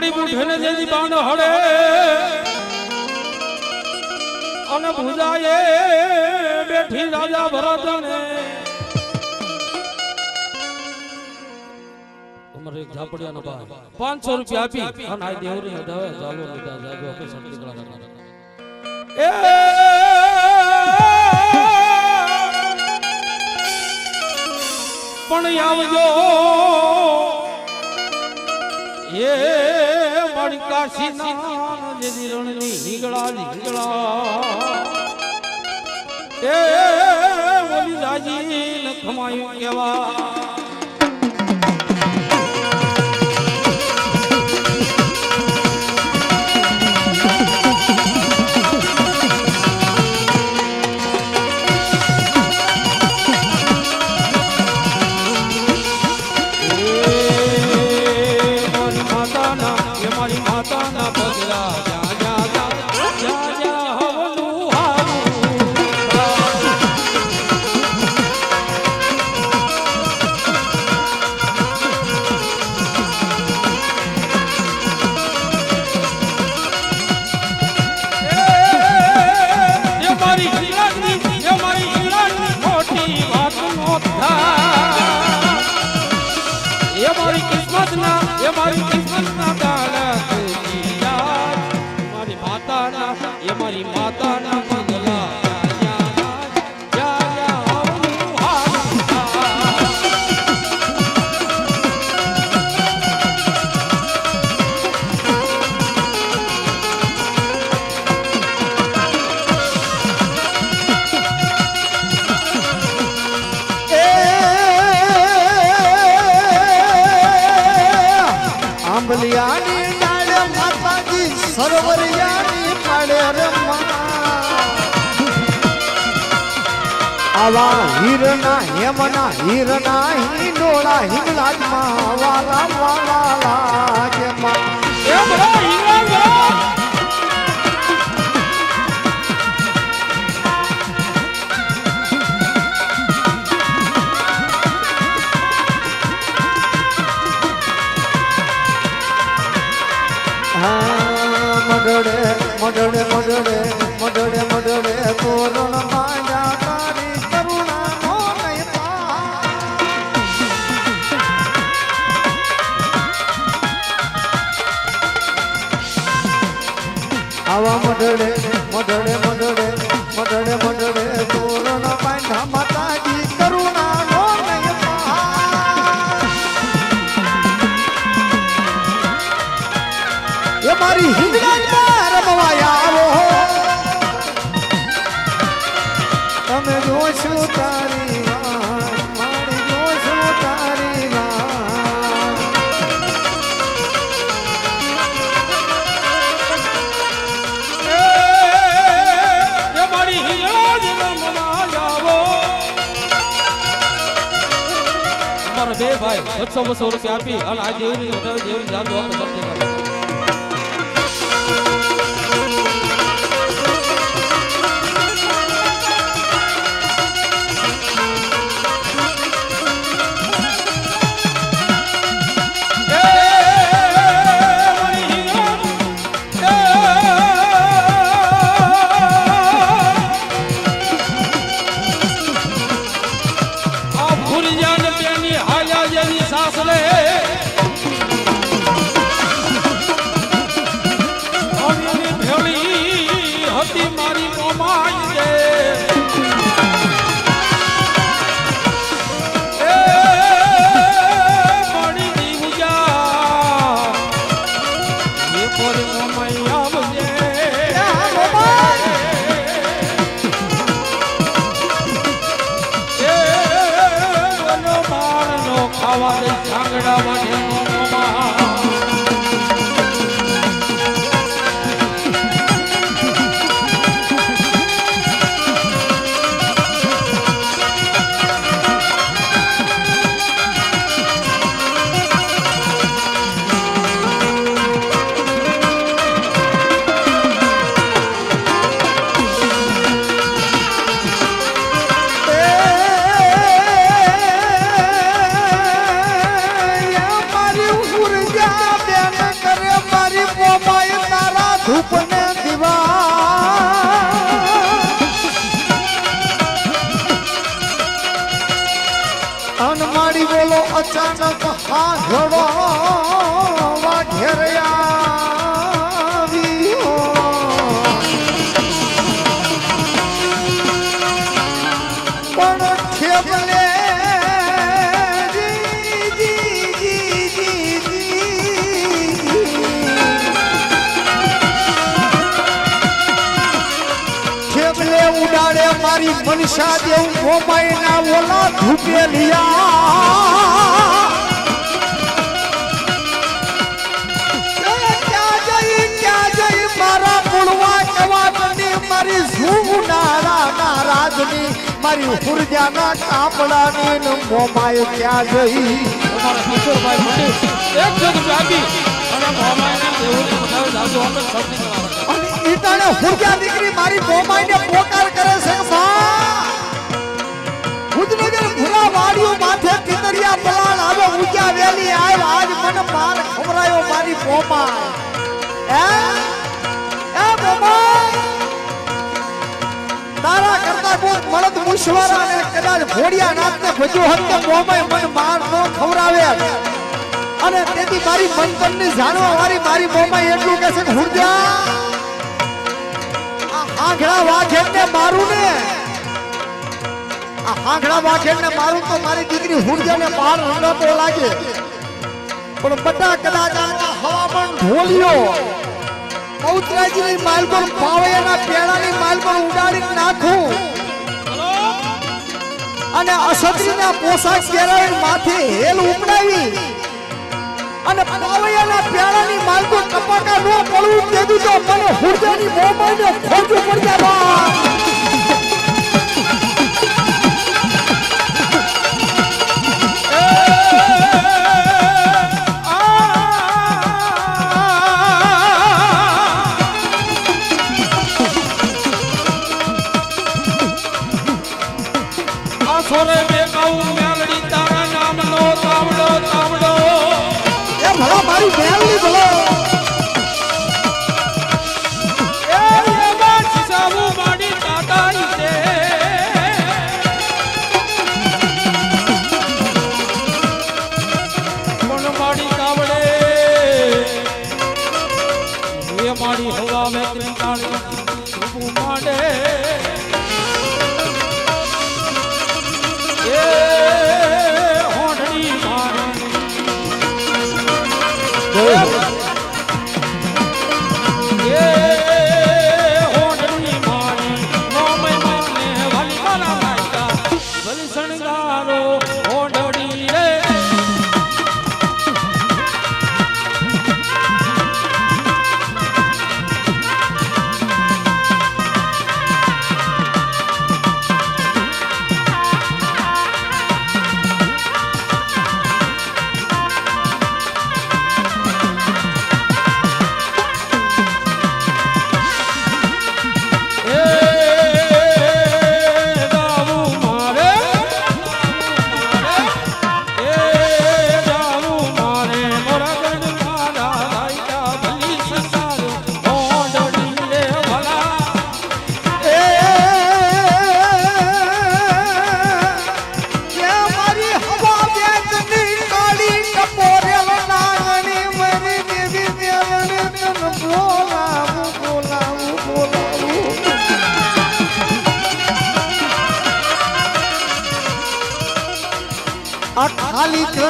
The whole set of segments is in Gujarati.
મારી બુઢેને જેની બાણ હડે અને ભૂજાએ બેઠી રાજા ભરતને અમારે એક ઝાપડિયાનો ભાઈ. પાંચસો રૂપિયા આપી. અને આ દેવરી હડાવે ચાલો લીધા જાજો આપે સંતી કળા એ પણ આવજો. એ મારી કાશી રણની હિંગળા હિંગળા એ રાજી લખમાયું કેવા. માતાના એ મારી માતાના પગલા જા, આવા હીરના હેમના હીરના હિંડોળા હિંગલાજમાં વાલા વાલા લાગે માં એ બરો, ઈંગળા બરો. હા મડડે મડડે એ મારી હિંગળાજમાં રમવા આવો તમે જોશો તારી મારી જોશો તારી બે ભાઈ, બસો બસો રૂપિયા આપી અને આ દેવની જાદુ આપણે મારી મનસા દેવ મોમાઈ ના ઓલા ક્યાં જઈ મારા મૂળવા કવાટની મારી ઝૂનારા ના રાજની મારી હુરજાના કાપડાની ને મોમાય ક્યાં જઈ કરાવે અને દીકરી મારી બોમાઈને પોકાર કરે છે ભુજનગર ભૂરા વાડીઓ માથે કિતરિયા પલાણ આવે, ઊંચા વેલી આવ, આજ મને માર ખમરાયો મારી બોમા હે? એ બોમા તારા કરતા કોઈ મળદ મુશવારા ને કદાચ ભોડિયા નાથને ભજ્યો હત કે મોમાય મન માર નો ખવરાવે અને તેથી મારી મનપણની જાણવા વાળી મારી મોમાય એટલું કહે છે કે હુરજા આ આંગળા વાઘેરને મારું ને આ આંગળા વાઘેરને મારું તો મારી દીકરી હુરજાને પાર રંગાતો લાગે. પણ બટા કદાચ આ હવામાન ઢોલિયો. પૌત્રાજીની માલ પર પાવૈયાના પેડાની માલ પર ઉડાડી નાખું. અને અસત્રીના પોશાક પહેરાવી માથે હેલ ઉપડાવી. અને પાવૈયાના પેડાની માલકો કપાકા ન પડવું તેદું તો મને હુરજાની મોમાઈને ખોજું પડી જાય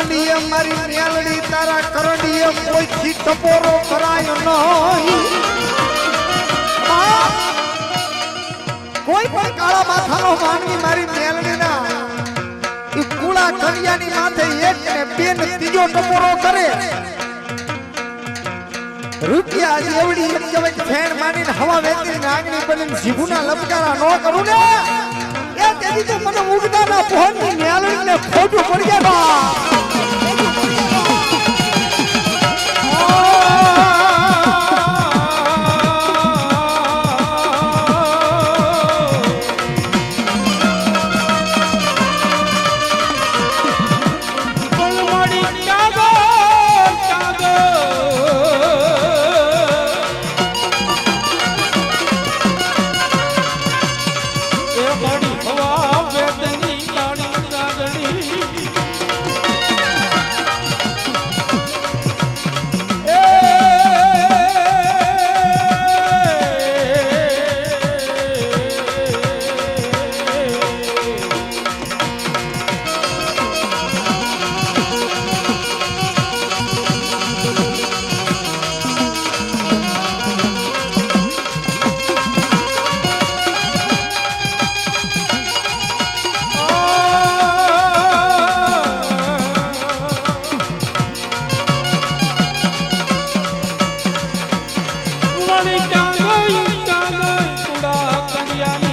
ખાલી કરંડીએ મારી મેલડી, તારા કરંડીએ કોઈથી ટપોરો કરાયો નહીં. આ કોઈ પણ કાળા માથાનો માનવી મારી મેલડીના ઈ કુળા કડિયાની માથે એક ને બે ને ત્રીજો ટપોરો કરે. રૂપિયા જેવડી એમ કહેવાય કે ફેણ માનીને હવા વેચી નાગણી બનીને જીભુના લપકારા ન કરું ને? એ તેથી તો મને ઉગતાના પહોંચની મેલડીને ખોટું પડી જાય Oh, Yeah.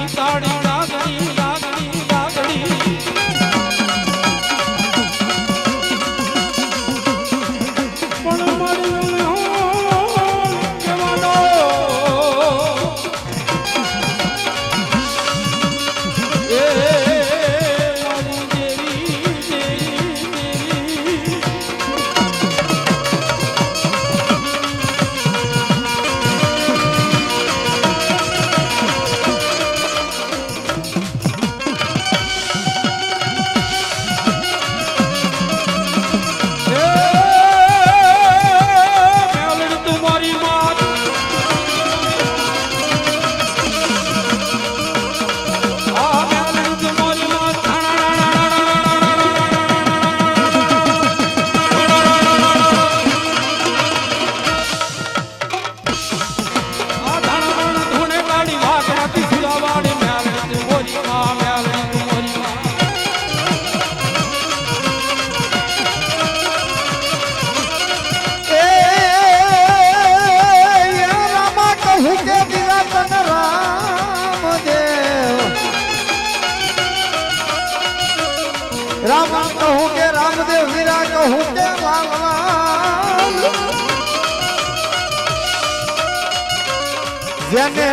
જેને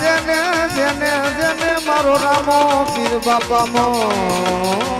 જેને જેને જેને મારો રામો પીર બાપા મોણિયો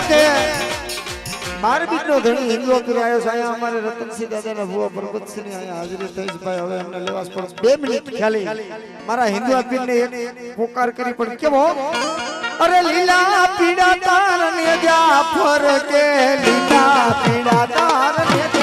જોકે મારે બીજનો ધણી હિન્દુ કરી આવ્યો છે. અહીંયા અમારે રતનસિંહ દાદાના ભુવા પરબતસિંહની અહીંયા હાજરી થઈ ભાઈ, હવે એમને લેવાસ પર બે મિનિટ ખાલી. મારા હિન્દુ આપીને એક પોકાર કરી પણ કેવો? અરે લીલા પીડા તાર ને જાફર કે લીલા પીડા તાર ને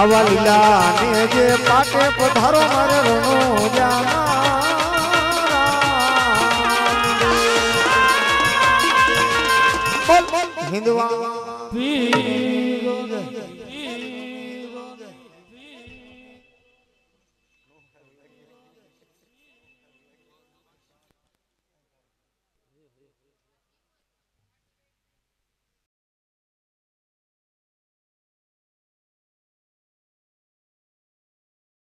આવા લીલા ને જે પાટે પધારો મારે રણો જામા. હિન્દવા